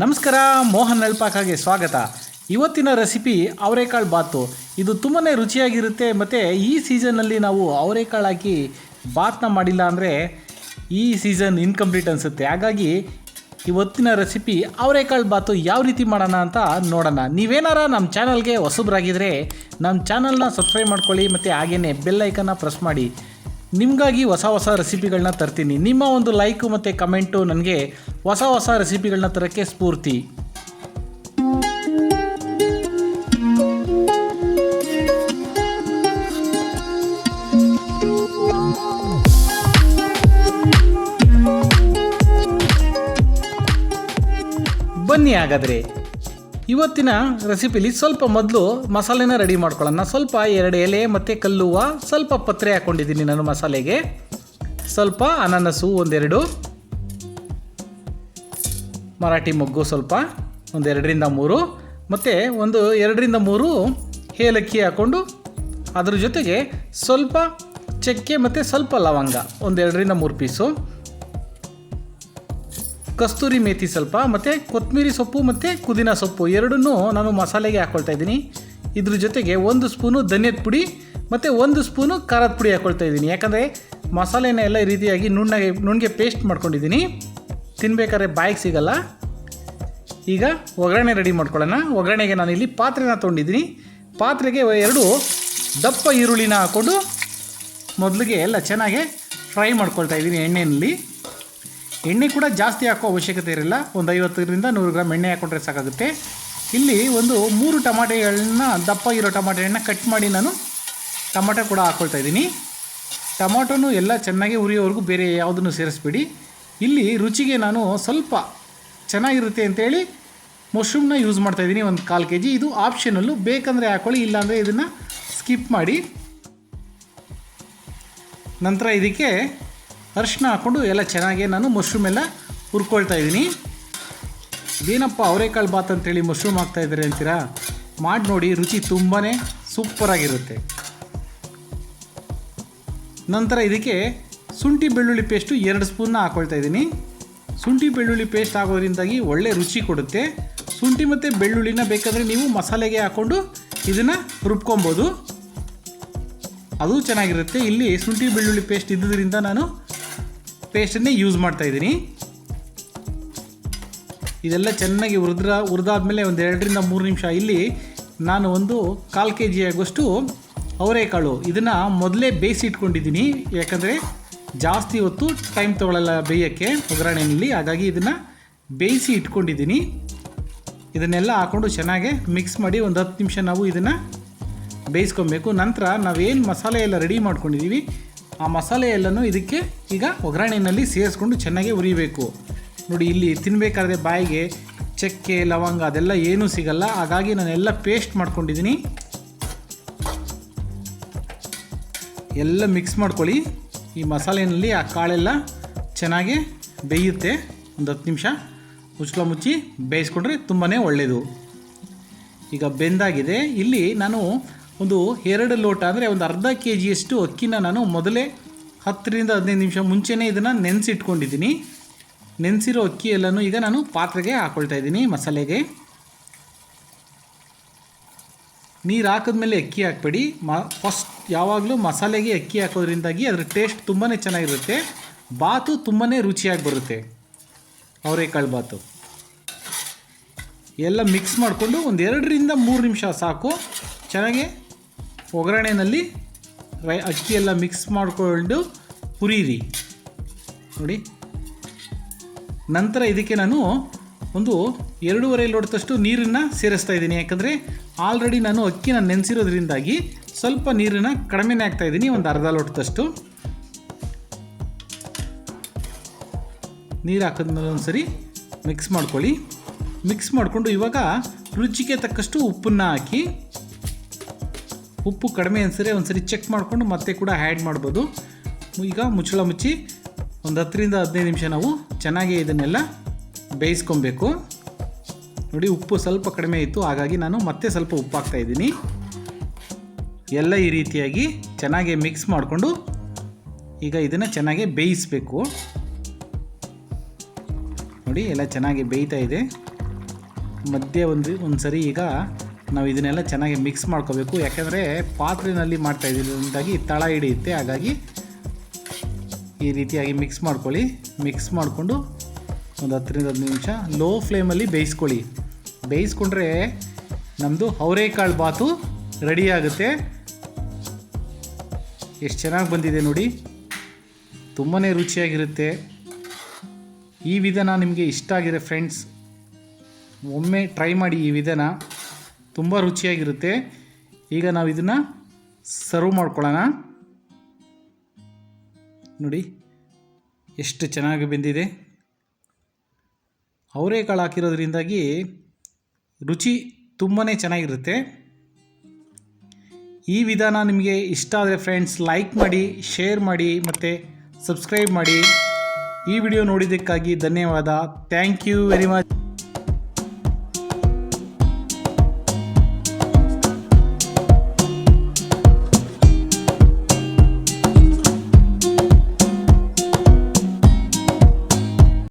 ನಮಸ್ಕಾರ, ಮೋಹನ್ ನಲ್ಪಾಕಾಗೆ ಸ್ವಾಗತ. ಇವತ್ತಿನ ರೆಸಿಪಿ ಅವರೆಕಾಳು ಬಾತು. ಇದು ತುಂಬಾ ರುಚಿಯಾಗಿರುತ್ತೆ, ಮತ್ತು ಈ ಸೀಸನ್ನಲ್ಲಿ ನಾವು ಅವರೆಕಾಳು ಹಾಕಿ ಬಾತ್ನ ಮಾಡಿಲ್ಲ ಅಂದರೆ ಈ ಸೀಸನ್ ಇನ್ಕಂಪ್ಲೀಟ್ ಅನಿಸುತ್ತೆ. ಹಾಗಾಗಿ ಇವತ್ತಿನ ರೆಸಿಪಿ ಅವರೆಕಾಳು ಬಾತು ಯಾವ ರೀತಿ ಮಾಡೋಣ ಅಂತ ನೋಡೋಣ. ನೀವೇನಾರ ನಮ್ಮ ಚಾನಲ್ಗೆ ಹೊಸಬ್ರಾಗಿದ್ದರೆ ನಮ್ಮ ಚಾನಲ್ನ ಸಬ್ಸ್ಕ್ರೈಬ್ ಮಾಡ್ಕೊಳ್ಳಿ, ಮತ್ತು ಹಾಗೆಯೇ ಬೆಲ್ ಐಕನ್ನ ಪ್ರೆಸ್ ಮಾಡಿ. ನಿಮಗಾಗಿ ಹೊಸ ಹೊಸ ರೆಸಿಪಿಗಳನ್ನ ತರ್ತೀನಿ. ನಿಮ್ಮ ಒಂದು ಲೈಕು ಮತ್ತು ಕಮೆಂಟು ನನಗೆ ಹೊಸ ಹೊಸ ರೆಸಿಪಿಗಳನ್ನ ತರೋಕ್ಕೆ ಸ್ಫೂರ್ತಿ. ಬನ್ನಿ ಹಾಗಾದರೆ. ಇವತ್ತಿನ ರೆಸಿಪಿಲಿ ಸ್ವಲ್ಪ ಮೊದಲು ಮಸಾಲೆನ ರೆಡಿ ಮಾಡ್ಕೊಳ್ಳೋಣ. ಸ್ವಲ್ಪ ಎರಡು ಎಲೆ ಮತ್ತು ಕಲ್ಲುವ ಸ್ವಲ್ಪ ಪತ್ರೆ ಹಾಕ್ಕೊಂಡಿದ್ದೀನಿ ನಾನು ಮಸಾಲೆಗೆ. ಸ್ವಲ್ಪ ಅನಾನಸು ಒಂದೆರಡು. ಮರಾಠಿ ಮೊಗ್ಗು ಸ್ವಲ್ಪ ಒಂದೆರಡರಿಂದ ಮೂರು. ಮತ್ತು ಒಂದು ಎರಡರಿಂದ ಮೂರು ಏಲಕ್ಕಿ ಹಾಕ್ಕೊಂಡು ಅದ್ರ ಜೊತೆಗೆ ಸ್ವಲ್ಪ ಚಕ್ಕೆ ಮತ್ತು ಸ್ವಲ್ಪ ಲವಂಗ ಒಂದೆರಡರಿಂದ ಮೂರು ಪೀಸು. ಕಸ್ತೂರಿ ಮೇಥಿ ಸ್ವಲ್ಪ, ಮತ್ತು ಕೊತ್ತಂಬರಿ ಸೊಪ್ಪು, ಮತ್ತು ಪುದೀನ ಸೊಪ್ಪು. ಎರಡನ್ನೂ ನಾನು ಮಸಾಲೆಗೆ ಹಾಕ್ಕೊಳ್ತಾ ಇದ್ದೀನಿ. ಇದ್ರ ಜೊತೆಗೆ ಒಂದು ಸ್ಪೂನು ಧನಿಯದ ಪುಡಿ, ಮತ್ತು ಒಂದು ಸ್ಪೂನು ಖಾರದ ಪುಡಿ ಹಾಕ್ಕೊಳ್ತಾ ಇದ್ದೀನಿ. ಯಾಕಂದರೆ ಮಸಾಲೆನ ಎಲ್ಲ ಈ ರೀತಿಯಾಗಿ ನುಣ್ಣಗೆ ನುಣ್ಣಗೆ ಪೇಸ್ಟ್ ಮಾಡ್ಕೊಂಡಿದ್ದೀನಿ. ತಿನ್ಬೇಕಾದ್ರೆ ಬಾಯಿಗೆ ಸಿಗಲ್ಲ. ಈಗ ಒಗ್ಗರಣೆ ರೆಡಿ ಮಾಡ್ಕೊಳ್ಳೋಣ. ಒಗ್ಗರಣೆಗೆ ನಾನು ಇಲ್ಲಿ ಪಾತ್ರೆನ ತೊಗೊಂಡಿದ್ದೀನಿ ಪಾತ್ರೆಗೆ ಎರಡು ದಪ್ಪ ಈರುಳ್ಳಿನ ಹಾಕ್ಕೊಂಡು ಮೊದಲಿಗೆ ಎಲ್ಲ ಚೆನ್ನಾಗಿ ಫ್ರೈ ಮಾಡ್ಕೊಳ್ತಾ ಇದ್ದೀನಿ ಎಣ್ಣೆಯಲ್ಲಿ. ಎಣ್ಣೆ ಕೂಡ ಜಾಸ್ತಿ ಹಾಕೋ ಅವಶ್ಯಕತೆ ಇರಲ್ಲ. ಒಂದು ಐವತ್ತರಿಂದ ನೂರು ಗ್ರಾಮ್ ಎಣ್ಣೆ ಹಾಕ್ಕೊಂಡ್ರೆ ಸಾಕಾಗುತ್ತೆ. ಇಲ್ಲಿ ಒಂದು ಮೂರು ಟಮಾಟೆಗಳನ್ನ, ದಪ್ಪ ಇರೋ ಟಮಾಟೆಗಳನ್ನ ಕಟ್ ಮಾಡಿ ನಾನು ಟಮಾಟೊ ಕೂಡ ಹಾಕ್ಕೊಳ್ತಾ ಇದ್ದೀನಿ. ಟಮಾಟೊನು ಎಲ್ಲ ಚೆನ್ನಾಗಿ ಉರಿಯೋವರೆಗೂ ಬೇರೆ ಯಾವುದನ್ನು ಸೇರಿಸ್ಬೇಡಿ. ಇಲ್ಲಿ ರುಚಿಗೆ ನಾನು ಸ್ವಲ್ಪ ಚೆನ್ನಾಗಿರುತ್ತೆ ಅಂತೇಳಿ ಮಶ್ರೂಮ್ನ ಯೂಸ್ ಮಾಡ್ತಾ ಇದ್ದೀನಿ ಒಂದು ಕಾಲು ಕೆ ಜಿ ಇದು ಆಪ್ಷನಲ್ಲು ಬೇಕಂದರೆ ಹಾಕ್ಕೊಳ್ಳಿ ಇಲ್ಲಾಂದರೆ ಇದನ್ನು ಸ್ಕಿಪ್ ಮಾಡಿ. ನಂತರ ಇದಕ್ಕೆ ಅರಿಶಿನ ಹಾಕ್ಕೊಂಡು ಎಲ್ಲ ಚೆನ್ನಾಗಿ ನಾನು ಮಶ್ರೂಮ್ ಎಲ್ಲ ಹುರ್ಕೊಳ್ತಾ ಇದ್ದೀನಿ. ಏನಪ್ಪ ಅವರೆಕಾಳು ಬಾತ್ ಅಂತೇಳಿ ಮಶ್ರೂಮ್ ಹಾಕ್ತಾ ಇದ್ದಾರೆ ಅಂತೀರಾ? ಮಾಡಿ ನೋಡಿ, ರುಚಿ ತುಂಬಾ ಸೂಪರಾಗಿರುತ್ತೆ ನಂತರ ಇದಕ್ಕೆ ಶುಂಠಿ ಬೆಳ್ಳುಳ್ಳಿ ಪೇಸ್ಟು ಎರಡು ಸ್ಪೂನ್ನ ಹಾಕ್ಕೊಳ್ತಾ ಇದ್ದೀನಿ. ಶುಂಠಿ ಬೆಳ್ಳುಳ್ಳಿ ಪೇಸ್ಟ್ ಆಗೋದ್ರಿಂದಾಗಿ ಒಳ್ಳೆ ರುಚಿ ಕೊಡುತ್ತೆ. ಶುಂಠಿ ಮತ್ತು ಬೆಳ್ಳುಳ್ಳಿನ ಬೇಕಾದರೆ ನೀವು ಮಸಾಲೆಗೆ ಹಾಕ್ಕೊಂಡು ಇದನ್ನು ರುಬ್ಕೊಬೋದು. ಅದು ಚೆನ್ನಾಗಿರುತ್ತೆ. ಇಲ್ಲಿ ಶುಂಠಿ ಬೆಳ್ಳುಳ್ಳಿ ಪೇಸ್ಟ್ ಇದ್ದುದರಿಂದ ನಾನು ಪೇಸ್ಟನ್ನೇ ಯೂಸ್ ಮಾಡ್ತಾ ಇದ್ದೀನಿ. ಇದೆಲ್ಲ ಚೆನ್ನಾಗಿ ಹುರಿದ್ರ ಹುರಿದಾದ್ಮೇಲೆ ಒಂದು ಎರಡರಿಂದ ಮೂರು ನಿಮಿಷ. ಇಲ್ಲಿ ನಾನು ಒಂದು ಕಾಲು ಕೆ ಜಿ ಆಗುವಷ್ಟು ಅವರೆಕಾಳು. ಇದನ್ನು ಮೊದಲೇ ಬೇಯಿಸಿ ಇಟ್ಕೊಂಡಿದ್ದೀನಿ. ಯಾಕಂದರೆ ಜಾಸ್ತಿ ಹೊತ್ತು ಟೈಮ್ ತೊಗೊಳ್ಳಲ್ಲ ಬೇಯೋಕ್ಕೆ, ಒಗ್ಗರಣೆಯಲ್ಲಿ. ಹಾಗಾಗಿ ಇದನ್ನು ಬೇಯಿಸಿ ಇಟ್ಕೊಂಡಿದ್ದೀನಿ. ಇದನ್ನೆಲ್ಲ ಹಾಕ್ಕೊಂಡು ಚೆನ್ನಾಗೆ ಮಿಕ್ಸ್ ಮಾಡಿ ಒಂದು ಹತ್ತು ನಿಮಿಷ ನಾವು ಇದನ್ನು ಬೇಯಿಸ್ಕೊಬೇಕು. ನಂತರ ನಾವೇನು ಮಸಾಲೆ ಎಲ್ಲ ರೆಡಿ ಮಾಡ್ಕೊಂಡಿದ್ದೀವಿ ಆ ಮಸಾಲೆ ಎಲ್ಲನೂ ಇದಕ್ಕೆ ಈಗ ಒಗ್ಗರಣೆಯಲ್ಲಿ ಸೇರಿಸ್ಕೊಂಡು ಚೆನ್ನಾಗಿ ಉರಿಬೇಕು ನೋಡಿ, ಇಲ್ಲಿ ತಿನ್ನಬೇಕಾದ್ರೆ ಬಾಯಿಗೆ ಚಕ್ಕೆ, ಲವಂಗ ಅದೆಲ್ಲ ಏನೂ ಸಿಗಲ್ಲ. ಹಾಗಾಗಿ ನಾನೆಲ್ಲ ಪೇಸ್ಟ್ ಮಾಡ್ಕೊಂಡಿದ್ದೀನಿ. ಎಲ್ಲ ಮಿಕ್ಸ್ ಮಾಡ್ಕೊಳ್ಳಿ. ಈ ಮಸಾಲೆಯಲ್ಲಿ ಆ ಕಾಳೆಲ್ಲ ಚೆನ್ನಾಗಿ ಬೇಯುತ್ತೆ. ಒಂದು ಹತ್ತು ನಿಮಿಷ ಮುಚ್ಚಲ ಮುಚ್ಚಿ ಬೇಯಿಸ್ಕೊಂಡ್ರೆ ತುಂಬಾ ಒಳ್ಳೆಯದು ಈಗ ಬೆಂದಾಗಿದೆ. ಇಲ್ಲಿ ನಾನು ಒಂದು ಎರಡು ಲೋಟ ಅಂದರೆ ಒಂದು ಅರ್ಧ ಕೆ ಜಿಯಷ್ಟು ಅಕ್ಕಿನ ನಾನು ಮೊದಲೇ ಹತ್ತರಿಂದ ಹದಿನೈದು ನಿಮಿಷ ಮುಂಚೆನೇ ಇದನ್ನು ನೆನೆಸಿಟ್ಕೊಂಡಿದ್ದೀನಿ. ನೆನೆಸಿರೋ ಅಕ್ಕಿ ಎಲ್ಲನೂ ಈಗ ನಾನು ಪಾತ್ರೆಗೆ ಹಾಕ್ಕೊಳ್ತಾ ಇದ್ದೀನಿ ಮಸಾಲೆಗೆ. ನೀರು ಹಾಕಿದ್ಮೇಲೆ ಅಕ್ಕಿ ಹಾಕ್ಬೇಡಿ. ಮ, ಫಸ್ಟ್ ಯಾವಾಗಲೂ ಮಸಾಲೆಗೆ ಅಕ್ಕಿ ಹಾಕೋದ್ರಿಂದಾಗಿ ಅದರ ಟೇಸ್ಟ್ ತುಂಬಾ ಚೆನ್ನಾಗಿರುತ್ತೆ. ಬಾತು ತುಂಬಾ ರುಚಿಯಾಗಿ ಬರುತ್ತೆ. ಅವರೇಕಾಳು ಬಾತು. ಎಲ್ಲ ಮಿಕ್ಸ್ ಮಾಡಿಕೊಂಡು ಒಂದು ಎರಡರಿಂದ ಮೂರು ನಿಮಿಷ ಸಾಕು. ಚೆನ್ನಾಗಿ ಒಗ್ಗರಣೆಯಲ್ಲಿ ರೈ ಅಕ್ಕಿ ಎಲ್ಲ ಮಿಕ್ಸ್ ಮಾಡಿಕೊಂಡು ಹುರಿಯಿರಿ ನೋಡಿ. ನಂತರ ಇದಕ್ಕೆ ನಾನು ಒಂದು ಎರಡೂವರೆ ಲೋಟದಷ್ಟು ನೀರನ್ನು ಸೇರಿಸ್ತಾ ಇದ್ದೀನಿ. ಯಾಕಂದರೆ ಆಲ್ರೆಡಿ ನಾನು ಅಕ್ಕಿನ ನೆನೆಸಿರೋದ್ರಿಂದಾಗಿ ಸ್ವಲ್ಪ ನೀರನ್ನು ಕಡಿಮೆನೇ ಇದ್ದೀನಿ, ಒಂದು ಅರ್ಧ ಲೋಟದಷ್ಟು. ನೀರು ಹಾಕಿದ್ಮೇಲೆ ಒಂದು ಸರಿ ಮಿಕ್ಸ್ ಮಾಡ್ಕೊಳ್ಳಿ. ಮಿಕ್ಸ್ ಮಾಡಿಕೊಂಡು ಇವಾಗ ರುಚಿಗೆ ತಕ್ಕಷ್ಟು ಉಪ್ಪನ್ನು ಹಾಕಿ ಉಪ್ಪು ಕಡಿಮೆ ಅನಿಸಿದ್ರೆ ಒಂದು ಸರಿ ಚೆಕ್ ಮಾಡಿಕೊಂಡು ಮತ್ತೆ ಕೂಡ ಆ್ಯಡ್ ಮಾಡ್ಬೋದು. ಈಗ ಮುಚ್ಚಳ ಮುಚ್ಚಿ ಒಂದು ಹತ್ತರಿಂದ ಹದಿನೈದು ನಿಮಿಷ ನಾವು ಚೆನ್ನಾಗಿ ಇದನ್ನೆಲ್ಲ ಬೇಯಿಸ್ಕೊಬೇಕು. ನೋಡಿ ಉಪ್ಪು ಸ್ವಲ್ಪ ಕಡಿಮೆ ಇತ್ತು, ಹಾಗಾಗಿ ನಾನು ಮತ್ತೆ ಸ್ವಲ್ಪ ಉಪ್ಪು ಹಾಕ್ತಾಯಿದ್ದೀನಿ ಎಲ್ಲ ಈ ರೀತಿಯಾಗಿ ಚೆನ್ನಾಗಿ ಮಿಕ್ಸ್ ಮಾಡಿಕೊಂಡು ಈಗ ಇದನ್ನು ಚೆನ್ನಾಗಿ ಬೇಯಿಸಬೇಕು. ನೋಡಿ ಎಲ್ಲ ಚೆನ್ನಾಗಿ ಬೇಯ್ತಾ ಇದೆ. ಮಧ್ಯೆ ಒಂದು ಒಂದು ಸರಿ ಈಗ ನಾವು ಇದನ್ನೆಲ್ಲ ಚೆನ್ನಾಗಿ ಮಿಕ್ಸ್ ಮಾಡ್ಕೋಬೇಕು. ಯಾಕೆಂದರೆ ಪಾತ್ರೆಯಲ್ಲಿ ಮಾಡ್ತಾ ಇದ್ದಿದ್ದಾಗಿ ತಳ ಹಿಡಿಯುತ್ತೆ. ಹಾಗಾಗಿ ಈ ರೀತಿಯಾಗಿ ಮಿಕ್ಸ್ ಮಾಡ್ಕೊಳ್ಳಿ. ಮಿಕ್ಸ್ ಮಾಡಿಕೊಂಡು ಒಂದು ಹತ್ತರಿಂದ ಹದಿನೈದು ನಿಮಿಷ ಲೋ ಫ್ಲೇಮಲ್ಲಿ ಬೇಯಿಸ್ಕೊಳ್ಳಿ. ಬೇಯಿಸ್ಕೊಂಡ್ರೆ ನಮ್ಮದು ಅವರೆಕಾಳು ಬಾತು ರೆಡಿ ಆಗುತ್ತೆ. ಎಷ್ಟು ಚೆನ್ನಾಗಿ ಬಂದಿದೆ ನೋಡಿ. ತುಂಬಾ ರುಚಿಯಾಗಿರುತ್ತೆ. ಈ ವಿಧಾನ ನಿಮಗೆ ಇಷ್ಟ ಆಗಿದೆ ಫ್ರೆಂಡ್ಸ್ ಒಮ್ಮೆ ಟ್ರೈ ಮಾಡಿ ಈ ವಿಧಾನ. ತುಂಬ ರುಚಿಯಾಗಿರುತ್ತೆ. ಈಗ ನಾವು ಇದನ್ನು ಸರ್ವ್ ಮಾಡ್ಕೊಳ್ಳೋಣ. ನೋಡಿ, ಎಷ್ಟು ಚೆನ್ನಾಗಿ ಬೆಂದಿದೆ. ಅವರೇಕಾಳು ಹಾಕಿರೋದ್ರಿಂದಾಗಿ ರುಚಿ ತುಂಬಾ ಚೆನ್ನಾಗಿರುತ್ತೆ. ಈ ವಿಧಾನ ನಿಮಗೆ ಇಷ್ಟ ಆದರೆ ಫ್ರೆಂಡ್ಸ್ ಲೈಕ್ ಮಾಡಿ ಶೇರ್ ಮಾಡಿ, ಮತ್ತು ಸಬ್ಸ್ಕ್ರೈಬ್ ಮಾಡಿ. ಈ ವಿಡಿಯೋ ನೋಡಿದ್ದಕ್ಕಾಗಿ ಧನ್ಯವಾದ. Thank you very much